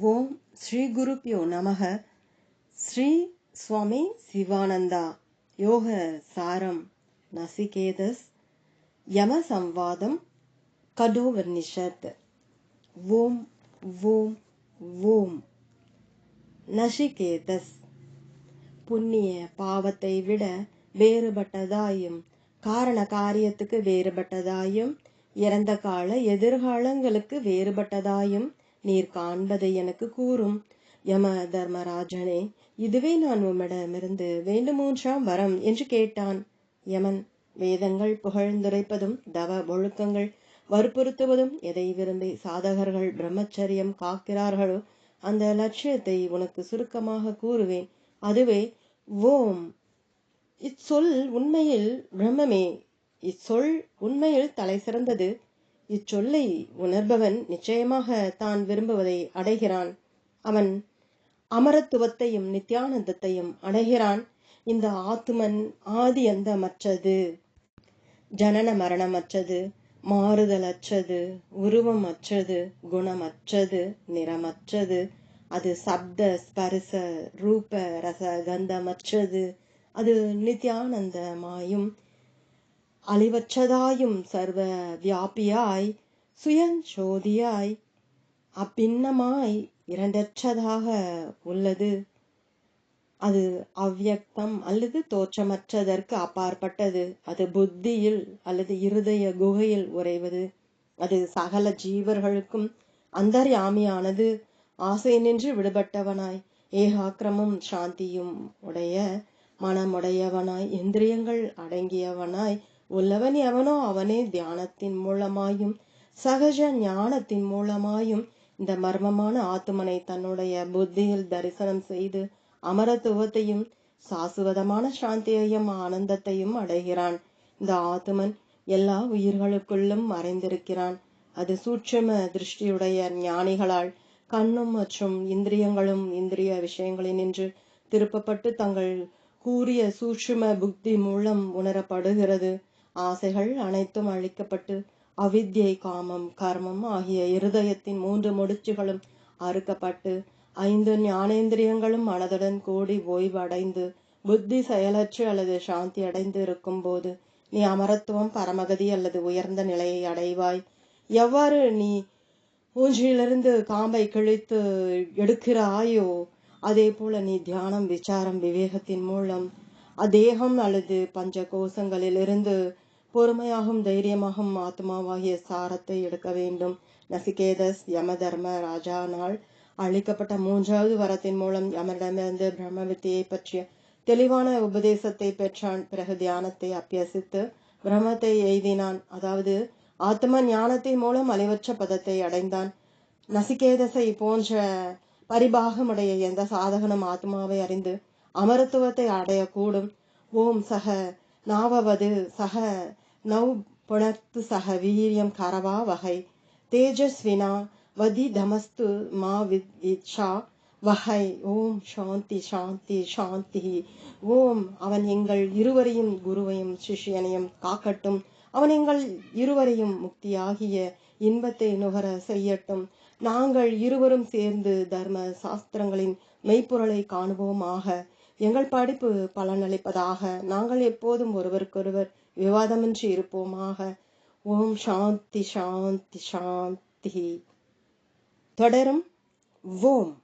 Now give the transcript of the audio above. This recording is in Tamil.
ஓம் ஸ்ரீ குருப்பியோ நமக. ஸ்ரீ சுவாமி சிவானந்தா. யோக சாரம் நசிகேதஸ். யம சம்வாதம் கடோவர்னிஷத் ஓம் ஓம் ஓம். நசிகேதஸ். புண்ணிய பாவத்தை விட வேறுபட்டதாயும் காரண காரியத்துக்கு வேறுபட்டதாயும் இறந்த கால எதிர்காலங்களுக்கு வேறுபட்டதாயும் நீர் காண்பதை எனக்கு கூறும். யம தர்மராஜனே இதுவே நான் உம்மிடமிருந்து வேண்டுமூன்றாம் வரம் என்று கேட்டான். யமன் வேதங்கள் புகழ்ந்துரைப்பதும் தவ ஒழுக்கங்கள் வற்புறுத்துவதும் எதை விரும்பி சாதகர்கள் பிரம்மச்சரியம் காக்கிறார்களோ அந்த லட்சியத்தை உனக்கு சுருக்கமாக கூறுவேன். அதுவே ஓம் இச்சொல் உண்மையில் பிரம்மமே. இச்சொல் உண்மையில் தலை சிறந்தது. இச்சொல்லை உணர்பவன் நிச்சயமாக தான் விரும்புவதை அடைகிறான். அவன் அமரத்துவத்தையும் நித்யானந்தத்தையும் அடைகிறான். இந்த ஆத்துமன் ஆதி அந்தமற்றது. ஜனன மரணமற்றது. மாறுதலற்றது. உருவமற்றது. குணமற்றது. நிறமற்றது. அது சப்த ஸ்பரிச ரூப ரச கந்தமற்றது. அது நித்யானந்தமாயும் அழிவற்றதாயும் சர்வ வியாபியாய் சுயஞ்சோதியாய் அப்பின்னமாய் இரண்டற்றதாக உள்ளது. அது அவ்வியக்தம் அல்லது தோற்றமற்றதற்கு அப்பாற்பட்டது. அது புத்தியில் அல்லது இருதய குகையில் உறைவது. அது சகல ஜீவர்களுக்கும் அந்தர்யாமியானது. ஆசை நின்று விடுபட்டவனாய் ஏகாக்கிரமும் சாந்தியும் உடைய மனமுடையவனாய் இந்திரியங்கள் அடங்கியவனாய் உள்ளவன் எவனோ அவனே தியானத்தின் மூலமாயும் சகஜ ஞானத்தின் மூலமாயும் இந்த மர்மமான ஆத்துமனை தன்னுடைய புத்தியில் தரிசனம் செய்து அமரத்துவத்தையும் சாசுவதமான சாந்தியையும் ஆனந்தத்தையும் அடைகிறான். இந்த ஆத்துமன் எல்லா உயிர்களுக்குள்ளும் மறைந்திருக்கிறான். அது சூட்சம திருஷ்டியுடைய ஞானிகளால் கண்ணும் மற்றும் இந்திரியங்களும் இந்திரிய விஷயங்களினின்று திருப்பப்பட்டு தங்கள் கூறிய சூட்சும புக்தி மூலம் உணரப்படுகிறது. ஆசைகள் அனைத்தும் அழிக்கப்பட்டு அவித்யை காமம் கர்மம் ஆகிய இருதயத்தின் மூன்று முடிச்சுகளும் அறுக்கப்பட்டு ஐந்து ஞானேந்திரியங்களும் மனதுடன் கூடி ஓய்வடைந்து புத்தி செயலற்று அல்லது சாந்தி அடைந்து இருக்கும் போது நீ அமரத்துவம் பரமகதி அல்லது உயர்ந்த நிலையை அடைவாய். எவ்வாறு நீ மூஞ்சியிலிருந்து காம்பை கிழித்து எடுக்கிறாயோ அதே போல நீ தியானம் விசாரம் விவேகத்தின் மூலம் அதேகம் அல்லது பஞ்ச கோஷங்களிலிருந்து பொறுமையாகும் தைரியமாகும் ஆத்மாவாகிய சாரத்தை எடுக்க வேண்டும். நசிகேதஸ் யம தர்ம ராஜானால் அளிக்கப்பட்ட மூன்றாவது வரத்தின் மூலம் யமரிடமிருந்து பிரம்ம வித்தியை பற்றிய தெளிவான உபதேசத்தை பெற்றான். பிறகு தியானத்தை அபியசித்து பிரம்மத்தை எய்தினான். அதாவது ஆத்ம ஞானத்தின் மூலம் அழிவற்ற பதத்தை அடைந்தான். நசிகேதசை போன்ற பரிபாகமுடைய எந்த சாதகனும் ஆத்மாவை அறிந்து அமரத்துவத்தை அடையக்கூடும். ஓம் சக நாவது சக நௌ புணர்த்து சக வீரியம் கரவா வகை தேஜஸ்வினா வதி தமஸ்து மா வித்ஷா வகை ஓம் சாந்தி சாந்தி சாந்தி ஓம் அவன் எங்கள் இருவரையும் குருவையும் சிஷியனையும் காக்கட்டும். அவன் எங்கள் இருவரையும் முக்தியாகிய இன்பத்தை நுகர செய்யட்டும். நாங்கள் இருவரும் சேர்ந்து தர்ம சாஸ்திரங்களின் மெய்ப்பொருளை காணுவோமாக. எங்கள் படிப்பு பலனளிப்பதாக நாங்கள் எப்போதும் ஒருவருக்கொருவர் விவாதமின்றி இருப்போமாக. ஓம் சாந்தி சாந்தி சாந்தி. தொடரும். ஓம்.